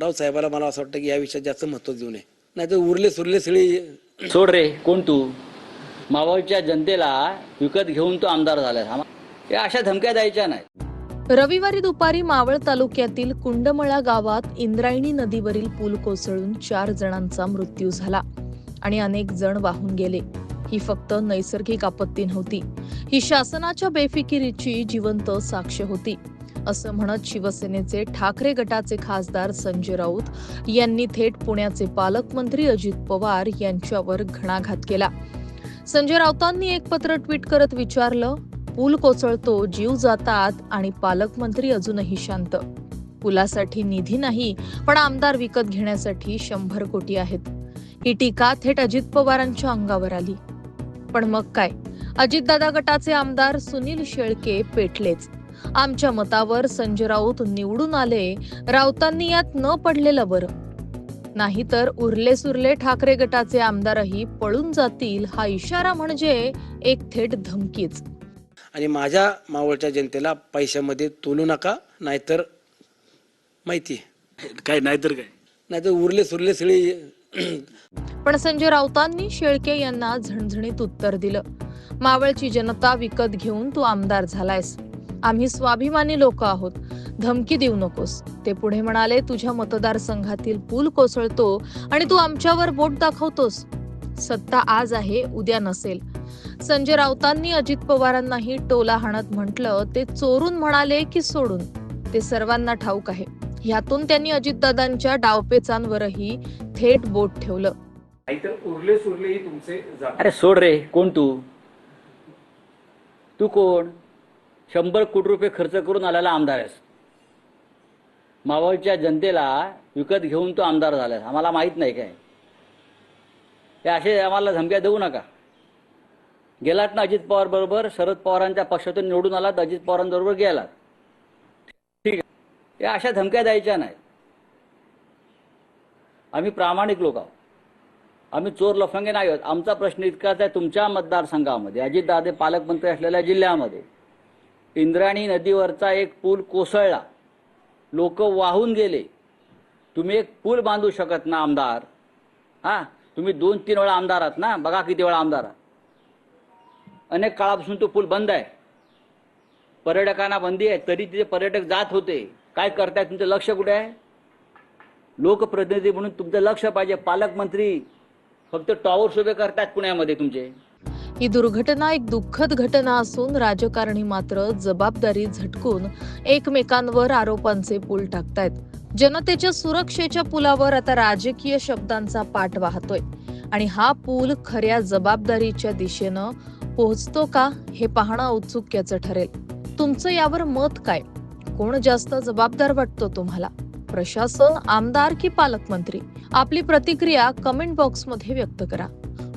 राऊत साहेबाला मला असं वाटतं की या विषयात जास्त महत्त्व देऊ नये. नाही तर उरले सुरले सगळी सोड रे कोण तू? मावळच्या जनतेला विकत घेऊन तो आमदार या अशा धमक्या द्यायच्या नाही रविवारी दुपारी मावळ तालुक्यातील कुंडमळा गावात इंद्रायणी नदीवरील पूल कोसळून चार जणांचा मृत्यू झाला आणि अनेक जण वाहून गेले. ही फक्त नैसर्गिक आपत्ती नव्हती. ही शासनाच्या बेफिकिरीची जिवंत साक्ष होती. असं म्हणत शिवसेनेचे ठाकरे गटाचे खासदार संजय राऊत यांनी थेट पुण्याचे पालकमंत्री अजित पवार यांच्यावर घणाघात केला. संजय राऊतांनी एक पत्र ट्विट करत विचारलं पूल कोसळतो जीव जातात आणि पालकमंत्री अजूनही शांत. पुलासाठी निधी नाही पण आमदार विकत घेण्यासाठी शंभर कोटी आहेत. ही टीका थेट अजित पवारांच्या अंगावर आली. पण मग काय? अजितदादा गटाचे आमदार सुनील शेळके पेटलेच. आमच्या मतावर संजय राऊत निवडून आले राऊतांनी यात न पडलेलं बरं. नाहीतर उरले सुरले ठाकरे गटाचे आमदारही पळून जातील हा इशारा म्हणजे एक थेट धमकीच. आणि माझ्या मावळच्या जनतेला पैशामध्ये तोलू नका नाहीतर माहिती आहे. काय नाहीतर काय? नाहीतर उरले सुरले सगळी पण संजय राऊतांनी शेळके यांना झणझणीत उत्तर दिलं. मावळची जनता विकत घेऊन तू आमदार झालायस. आम्ही स्वाभिमानी लोक आहोत. धमकी देऊ नकोस. ते पुढे म्हणाले तुझ्या मतदारसंघातील पूल कोसळतो आणि तू आमच्यावर बोट दाखवतोस. सत्ता आज आहे उद्या नसेल. संजय राऊतांनी अजित पवारांनाही टोला हाणत म्हटलं ते चोरून म्हणाले की सोडून. ते सर्वांना ठाऊक आहे. ह्यातून त्यांनी अजितदादांच्या डावपेचांवरही थेट बोट ठेवलं. उरले सुरलेही तुमचे अरे सोड रे कोण तू? तू कोण? शंभर कोटी रुपये खर्च करून आलेला आमदार आहेस. मावळच्या जनतेला विकत घेऊन तो आमदार झालाय आम्हाला माहीत नाही काय. हे असे आम्हाला धमक्या देऊ नका. गेलात ना अजित पवार बरोबर शरद पवारांच्या पक्षातून निवडून आलात अजित पवारांबरोबर गेलात. ठीक आहे. या अशा धमक्या द्यायच्या नाही आम्ही प्रामाणिक लोक आहोत. आम्ही चोर लफंगे नाही आहोत. आमचा प्रश्न इतकाच आहे तुमच्या मतदारसंघामध्ये. अजितदादे पालकमंत्री असलेल्या जिल्ह्यामध्ये. इंद्रायणी नदीवरचा एक पूल कोसळला. लोक वाहून गेले. तुम्ही एक पूल बांधू शकत ना आमदार? हा? तुम्ही दोन तीन वेळा आमदार आहात ना? बघा किती वेळा आमदार आहात. अनेक काळापासून तो पूल बंद आहे. पर्यटकांना बंदी आहे. तरी तिथे पर्यटक जात होते. काय करताय? तुमचं लक्ष कुठे आहे? लोकप्रतिनिधी म्हणून तुमचं लक्ष पाहिजे. पालकमंत्री फक्त टॉवर्स उभे करतात पुण्यामध्ये तुमचे. ही दुर्घटना एक दुःखद घटना असून राजकारणी मात्र जबाबदारी झटकून एकमेकांवर आरोपांचे पूल टाकतायत. जनतेच्या सुरक्षेच्या पुलावर आता राजकीय शब्दांचा पाठ वाहतोय. आणि हा पूल खऱ्या जबाबदारीच्या दिशेनं पोहोचतो का हे पाहणं औत्सुक्याचं ठरेल. तुमचं यावर मत काय? कोण जास्त जबाबदार वाटतो तुम्हाला? प्रशासन आमदार की पालकमंत्री? आपली प्रतिक्रिया कमेंट बॉक्समध्ये व्यक्त करा.